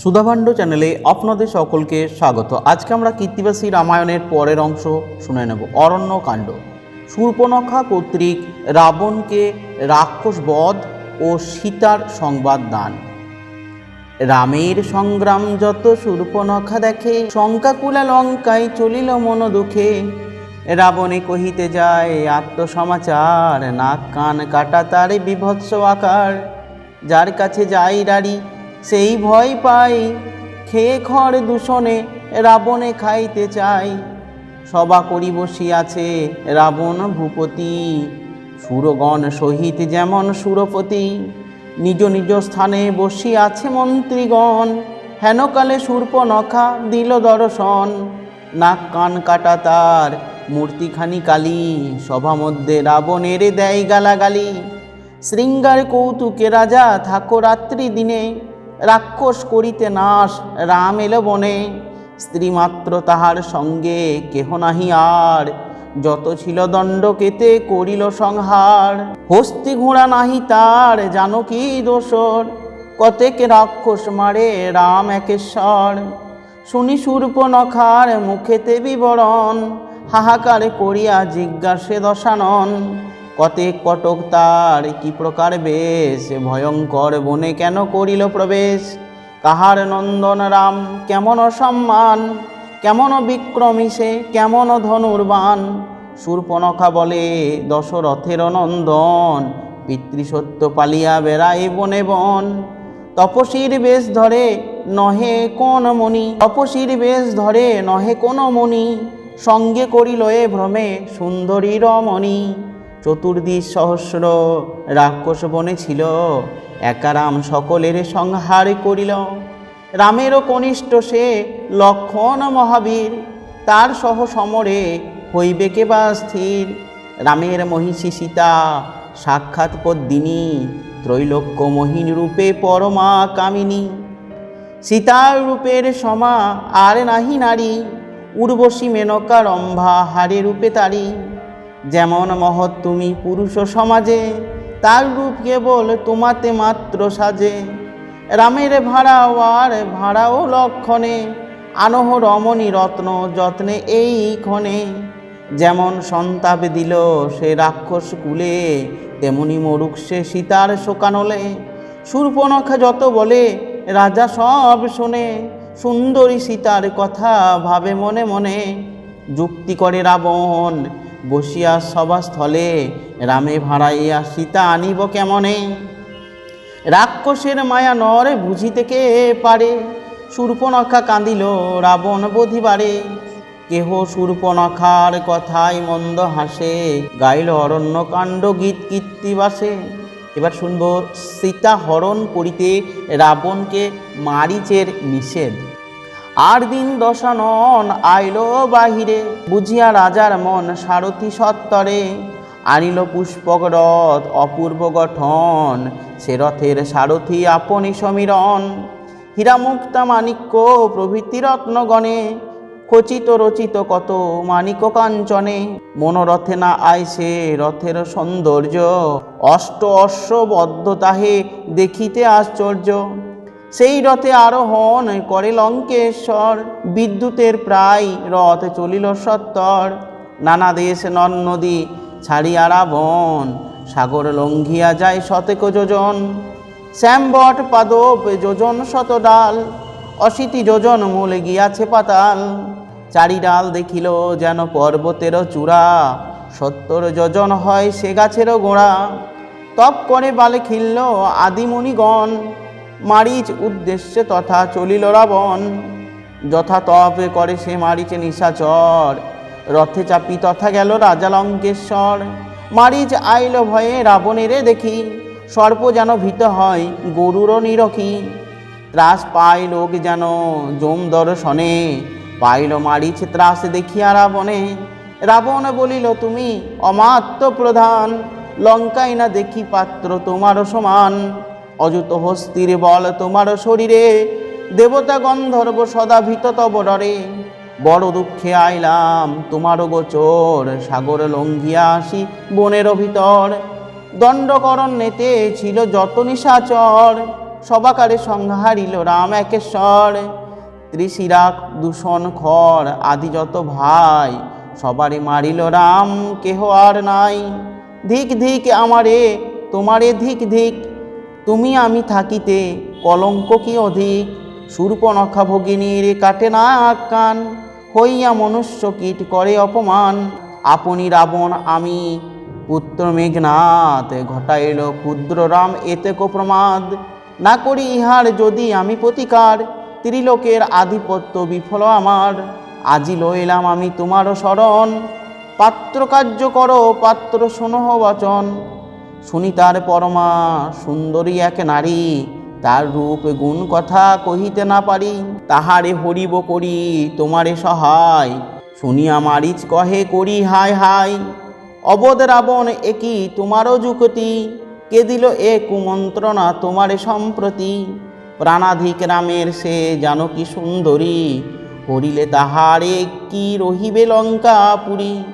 সুধাভাণ্ড চ্যানেলে আপনাদের সকলকে স্বাগত। আজকে আমরা কীর্তিবাসী রামায়ণের পরের অংশ শুনে নেব। অরণ্যকাণ্ড শূর্পণখা কর্তৃক রাবণকে রাক্ষস বধ ও সীতার সংবাদ দান। রামের সংগ্রাম যত শূর্পণখা দেখে, শঙ্কাকুলা লঙ্কায় চলিল মন দুঃখে। রাবণে কহিতে যায়, আত্মসমাচার, নাক কান কাটা তার বিভৎস আকার। যার কাছে যাই রাড়ি সেই ভয় পাই, খেয়ে খড় দূষণে রাবণে খাইতে চাই। সভা করি বসিয়াছে রাবণ ভূপতি, সুরগণ সহিত যেমন সুরপতি। নিজ নিজ স্থানে বসিয়াছে মন্ত্রীগণ, হেনকালে সূর্পনখা দিল দর্শন। নাক কান কাটা তার মূর্তিখানি কালি, সভা মধ্যে রাবণের দেয় গালাগালি। শৃঙ্গার কৌতুকে রাজা থাকো রাত্রি দিনে রাক্ষস করিতে নাশ, রাম এলো বনে। স্ত্রীমাত্র তাহার সঙ্গে কেহ নাহি আর, যত ছিল দণ্ড কেতে করিল সংহার। হস্তি ঘোড়া নাহি তার, জানো কি দোসর কতেক রাক্ষস মারে রাম একেশ্বর। শুনি সূর্পনখার মুখেতে বিবরণ, হাহাকার করিয়া জিজ্ঞাসে দশানন। কতেক কটক তার কি প্রকার বেশ? ভয়ঙ্কর বনে কেন করিল প্রবেশ? কাহার নন্দন রাম কেমন সম্মান? কেমন বিক্রমী সে? কেমন ধনুর্বান শূর্পনখা বলে দশরথের নন্দন পিতৃসত্য পালিয়া বেড়ায় বনে বন। তপসীর বেশ ধরে নহে কোন মণি? তপসীর বেশ ধরে নহে কোন মণি? সঙ্গে করিল এ ভ্রমে সুন্দরী রমণী চতুর্দিশ সহস্র রাক্ষস বনে ছিল। একারাম সকলের সংহার করিল। রামেরও কনিষ্ঠ সে লক্ষণ মহাবীর, তার সহ সমরে হইবে কে বা স্থির? রামের মহিষী সীতা, সাক্ষাৎ পদ্মিনী, ত্রৈলোক্য মোহিনী রূপে পরমা কামিনী। সীতার রূপের সমা আর নাহি নারী, উর্বশী মেনকা রম্ভা হারে রূপে তারি। যেমন মহৎ তুমি পুরুষ সমাজে, তার রূপ কেবল তোমাতে মাত্র সাজে। রামের ভাড়াও আর ভাড়াও লক্ষণে, আনহ রমণী রত্ন যত্নে এই ক্ষণে। যেমন সন্তাপ দিল সে রাক্ষস কুলে, তেমনি মরুক সে সীতার শোকানলে। শূর্পনখা যত বলে, রাজা সব শোনে। সুন্দরী সীতার কথা ভাবে মনে মনে। যুক্তি করে রাবণ বসিয়া সভাস্থলে রামে ভাড়াইয়া সীতা আনিব কেমনে? রাক্ষসের মায়া নরে বুঝিতে কে পারে? শূর্পনখা কাঁদিল রাবণ বোধিবারে। কেহ শূর্পনখার কথায় মন্দ হাসে, গাইল অরণ্যকাণ্ড গীত কীর্তিবাসে এবার শুনব সীতা হরণ করিতে রাবণকে মারিচের নিষেধ। আর দিন দশানন আইল বাহিরে, বুঝিয়া রাজার মন সারথি সত্তরে। আনিল পুষ্পক রথ অপূর্ব গঠন, সে রথের সারথি আপনি সমীরণ। হীরামুক্তা মাণিক্য প্রভৃতি রত্নগণে, খচিত রচিত কত মানিক কাঞ্চনে। মনোরথে না আইসে রথের সৌন্দর্য, অষ্ট অশ্ববদ্ধ তাহে দেখিতে আশ্চর্য। সেই রথে আরোহণ করে লঙ্কেশ্বর। বিদ্যুতের প্রায় রথ চলিল সত্তর। নানা দেশ নদ নদী ছাড়িয়া রাবণ, সাগর লঙ্ঘিয়া যায় শতেক যোজন। শ্যামবট পাদপ যোজন শত ডাল অশীতি যোজন মূলে গিয়াছে পাতাল। চারি ডাল দেখিল যেন পর্বতেরও চূড়া, সত্তর যোজন হয় সে গাছেরও গোড়া। তপ করে বালে খিল্ল আদিমণিগণ মারিচ উদ্দেশ্যে তথা চলিল রাবণ। যথা তপ করে সে মারিচে নিশাচর। রথে চাপি তথা গেল রাজা লঙ্কেশ্বর। মারিচ আইল ভয়ে রাবণেরে দেখি, সর্প যেন ভীত হয় গরুরও নিরখি। ত্রাস পায় লোক যেন জম দর্শনে, পাইল মারিচ ত্রাস দেখিয়া রাবণে। রাবণ বলিল, তুমি অমাত্য প্রধান, লঙ্কায় না দেখি পাত্র তোমারও সমান। অযুত হস্তির বল তোমার শরীরে, দেবতা গন্ধর্ব সদা ভীত তব ডরে। বড় দুঃখে আইলাম তোমার গোচর, সাগর লঙ্ঘিয়া আসি বনের ভিতর। দণ্ডকরণ নেতে ছিল যত নিশাচর, সবাকারে সংহারিল রাম একেশ্বর। ত্রিশিরাক দূষণ খর আদি যত ভাই, সবারে মারিল রাম, কেহ আর নাই। ধিক ধিক আমারে, তোমারে ধিক ধিক তুমি আমি থাকিতে, কলঙ্ক কি অধিক? সূর্পনখা ভগিনীর কাটে না কান। হইয়া মনুষ্য কীট করে অপমান। আপনি রাবণ, আমি পুত্র মেঘনাথ, ঘটাইল ক্ষুদ্র রাম, এতে প্রমাদ। না করি ইহার যদি আমি প্রতিকার, ত্রিলোকের আধিপত্য বিফল আমার। আজি লইলাম আমি তোমারও শরণ। পাত্র কার্য করো, পাত্র শোনহ বচন। শুনি তার পরমা, সুন্দরী এক নারী, তার রূপ গুণ কথা কহিতে না পারি। তাহারে হরিব করি, তোমারে সহায়। শুনিয়া মারিচ কহে করি, হায় হায়। অবধ রাবণ একই তোমারও যুকতি। কে দিল এ কুমন্ত্রণা তোমারে সম্প্রতি? প্রাণাধিক রামের সে জানকী সুন্দরী। হরিলে তাহারে কি রহিবে লঙ্কা পুরী?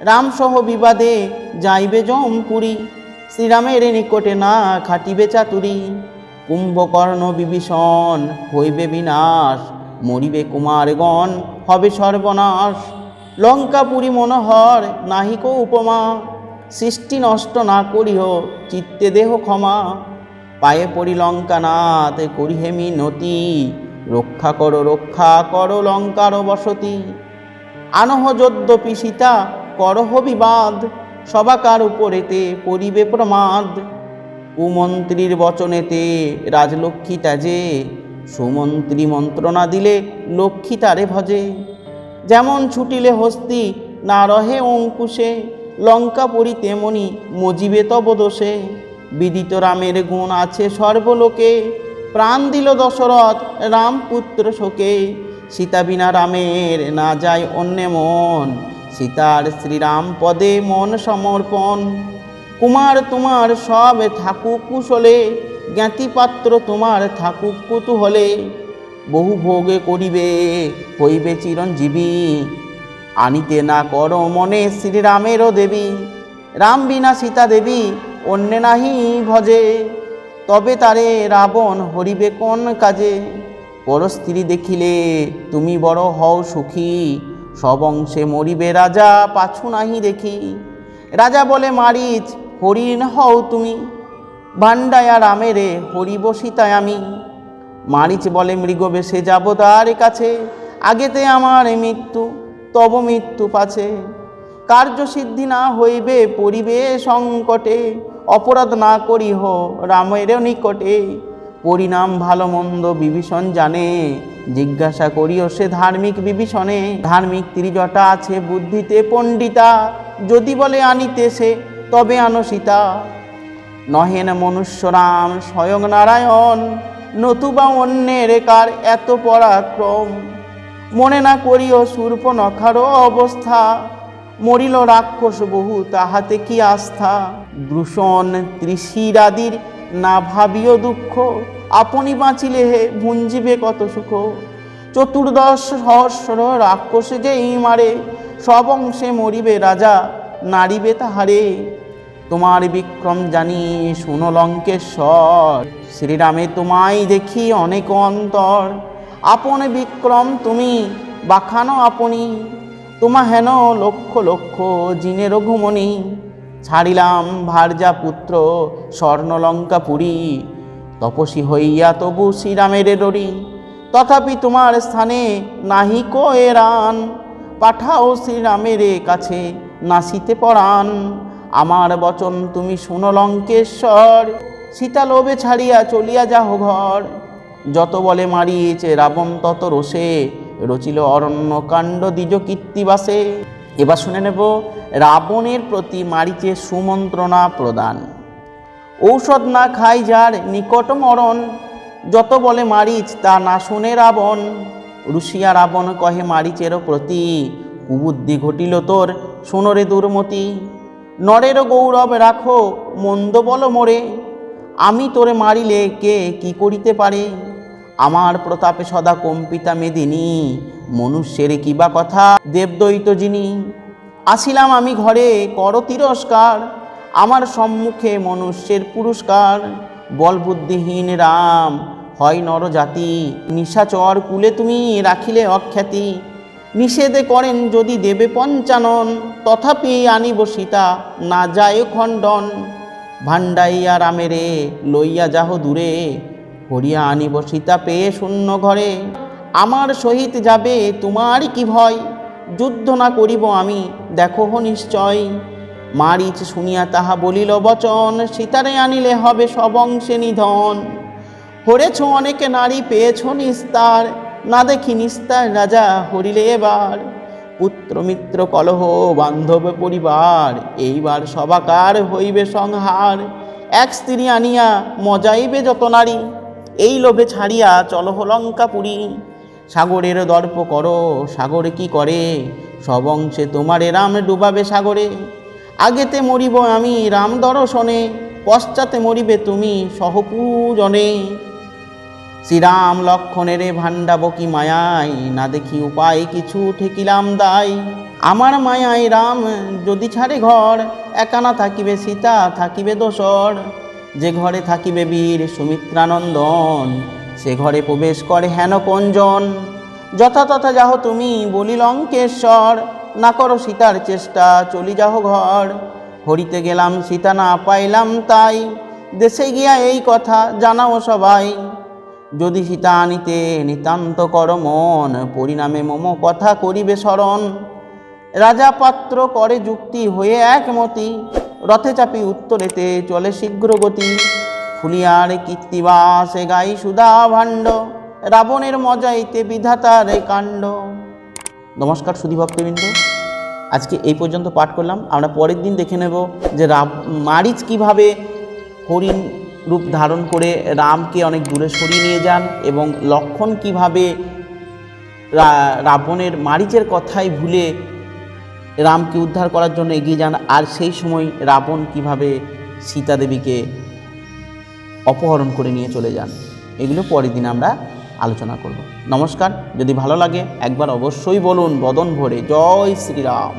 রামসহ বিবাদে যাইবে জমপুরী শ্রীরামের নিকটে না খাটিবে চাতুরি। কুম্ভকর্ণ বিভীষণ হইবে বিনাশ, মরিবে কুমারগণ, হবে সর্বনাশ। লঙ্কাপুরী মনোহর নাহিক উপমা। সৃষ্টি নষ্ট না করিহ চিত্তে দেহ ক্ষমা। পায়ে পড়ি লঙ্কানাথ, করিহে মিনতি। রক্ষা করো রক্ষা করো লঙ্কার বসতি। আনহ যদ্যপি সীতা, করহ বিবাদ। সবাকার উপরেতে পরিবে প্রমাদ। কুমন্ত্রীর বচনেতে রাজলক্ষ্মী তাজে সুমন্ত্রী মন্ত্রণা দিলে লক্ষ্মী তারে ভজে। যেমন ছুটিলে হস্তি না রহে অঙ্কুশে, লঙ্কা পরি তেমনি মজিবে তব দোষে। বিদিত রামের গুণ আছে সর্বলোকে, প্রাণ দিল দশরথ রামপুত্র শোকে। সীতা বিনা রামের না যায় অন্যে মন সীতার শ্রীরাম পদে মন সমর্পণ। কুমার তোমার সব থাকুক কুশলে, জ্ঞাতিপাত্র তোমার থাকুক কুতূহলে। বহু ভোগে করিবে, হইবে চিরঞ্জীবী। আনিতে না কর মনে শ্রীরামেরও দেবী। রাম বিনা সীতা দেবী, অন্য নাহি ভজে। তবে তারে রাবণ হরিবে কোন কাজে? পরস্ত্রী দেখিলে, তুমি বড় হও সুখী। সব অংশে মরিবে রাজা, পাছু নাহি দেখি। রাজা বলে, মারিচ, হরিণ হও তুমি। ভান্ডায়া রামেরে হরিব সীতায় আমি। মারিচ বলে, মৃগবেশে যাব তার কাছে। আগেতে আমার মৃত্যু, তব মৃত্যু পাছে। কার্যসিদ্ধি না হইবে পরিবে সংকটে। অপরাধ না করিহ রামের নিকটে। পরিণাম ভালো মন্দ বিভীষণ জানে। জিজ্ঞাসা করিও সে ধার্মিক বিভীষণে। ধার্মিক ত্রিজটা আছে বুদ্ধিতে পণ্ডিতা। যদি বলে আনিতে সে, তবে আনো সীতা। নহেন মনুষ্যরাম স্বয়ং নারায়ণ, নতুবা অন্যের কার এত পরাক্রম? মনে না করিও সূর্পনখারও অবস্থা। মরিল রাক্ষস বহু, তাহাতে কি আস্থা? দূষণ ত্রিশিরাদির, না ভাবিও দুঃখ। আপনি বাঁচিলে হে, ভুঞ্জিবে কত সুখ। চতুর্দশ সহস্র রাক্ষসে যেই মারে, সব অংশে মরিবে রাজা, নারিবে তাহারে। তোমার বিক্রম জানি, শুনো লঙ্কেশ্বর। শ্রীরামে তোমায় দেখি অনেক অন্তর। আপন বিক্রম তুমি বাখানো আপনি। তোমা হেন লক্ষ লক্ষ জিনে রঘুমণি ছাড়িলাম ভার্যা পুত্র স্বর্ণলঙ্কাপুরী তপসী হইয়া তবু শ্রীরামের ডরি তথাপি তোমার স্থানে নাহি কো এরান পাঠাও শ্রীরামের কাছে নাসিতে পরাণ। আমার বচন তুমি শুনো লঙ্কেশ্বর, সীতা লোভে ছাড়িয়া চলিয়া যাহ ঘর। যত বলে মারিয়েছে রাবণ, তত রোষে। রচিল অরণ্য কাণ্ড দ্বিজ কীর্তিবাসে। এবার শুনে নেব, রাবণের প্রতি মারিচে সুমন্ত্রণা প্রদান। ঔষধ না খাই যার নিকট মরণ, যত বলে মারিচ তা না শুনে রাবণ। রুশিয়া রাবণ কহে, মারিচেরও প্রতি কুবুদ্ধি ঘটিল তোর সোনরে দুর্মতি। নরেরও গৌরব রাখো, মন্দ বল মোরে। আমি তোরে মারিলে কে কি করিতে পারে? আমার প্রতাপে সদা কম্পিতা মেদিনী, মনুষ্যের কিবা কথা? দেবদৈত যিনি, আসিলাম আমি ঘরে, কর তিরস্কার। আমার সম্মুখে মনুষ্যের পুরস্কার, বলবুদ্ধিহীন রাম, হয় নরজাতি, নিশাচর কুলে তুমি রাখিলে অখ্যাতি। নিষেধে করেন যদি দেবে পঞ্চানন, তথাপি আনিব সীতা, না যায় খণ্ডন। ভান্ডাইয়া রামেরে, লইয়া যাহ দূরে হরিয়া আনিব সীতা পেয়ে শূন্য ঘরে। আমার সহিত যাবে তোমার কি ভয়? যুদ্ধ না করিব আমি দেখো নিশ্চয়। মারিচ শুনিয়া তাহা বলিল, বচন, সীতারে আনিলে হবে সবংশে নিধন। হরেছ অনেকে নারী, পেয়েছ নিস্তার। না দেখি নিস্তার রাজা হরিলে এবার। পুত্র, মিত্র, কলহ, বান্ধব, পরিবার, এইবার সবাকার হইবে সংহার। এক স্ত্রী আনিয়া মজাইবে যত নারী। এই লোভে ছাড়িয়া চলহ লঙ্কাপুরী। সাগরের দর্প করো, সাগরে কি করে? সব অংশে তোমারে রাম ডুবাবে সাগরে। আগেতে মরিব আমি রাম দর্শনে, পশ্চাতে মরিবে তুমি সহপূজনে। শ্রীরাম লক্ষণের ভাণ্ডাব কি মায়াই, না দেখি উপায় কিছু ঠেকিলাম দাই। আমার মায়াই রাম যদি ছাড়ে ঘর একানা থাকিবে সীতা, থাকিবে দোসর। যে ঘরে থাকিবে বীর সুমিত্রানন্দন, সে ঘরে প্রবেশ করে হেন কঞ্জন। যথাতথা যাহ তুমি বলি লঙ্কেশ্বর না করো সীতার চেষ্টা, চলি যাহ ঘর। হরিতে গেলাম, সীতা না পাইলাম তাই। দেশে গিয়া এই কথা জানাও সবাই। যদি সীতা আনিতে নিতান্ত কর মন, পরিণামে মম কথা করিবে স্মরণ। রাজা পাত্র করে যুক্তি হয়ে একমতি, রথে চাপি উত্তরেতে চলে শীঘ্র গতি। ফুলিয়ার কীর্তিবাসে গাই সুধা ভাণ্ড, রাবণের মজাইতে বিধাতার কাণ্ড। নমস্কার সুধীভক্তবৃন্দ আজকে এই পর্যন্ত পাঠ করলাম। আমরা পরের দিন দেখে নেব যে রাব মারিচ কীভাবে হরিণ রূপ ধারণ করে রামকে অনেক দূরে সরিয়ে নিয়ে যান এবং লক্ষণ কীভাবে রাবণের মারিচের কথাই ভুলে রামকে উদ্ধার করার জন্য এগিয়ে যান। আর সেই সময় রাবণ কীভাবে সীতা দেবীকে অপহরণ করে নিয়ে চলে যান। এগুলো পরের দিন আমরা আলোচনা করব। নমস্কার যদি ভালো লাগে একবার অবশ্যই বলুন বদন ভরে জয় শ্রীরাম।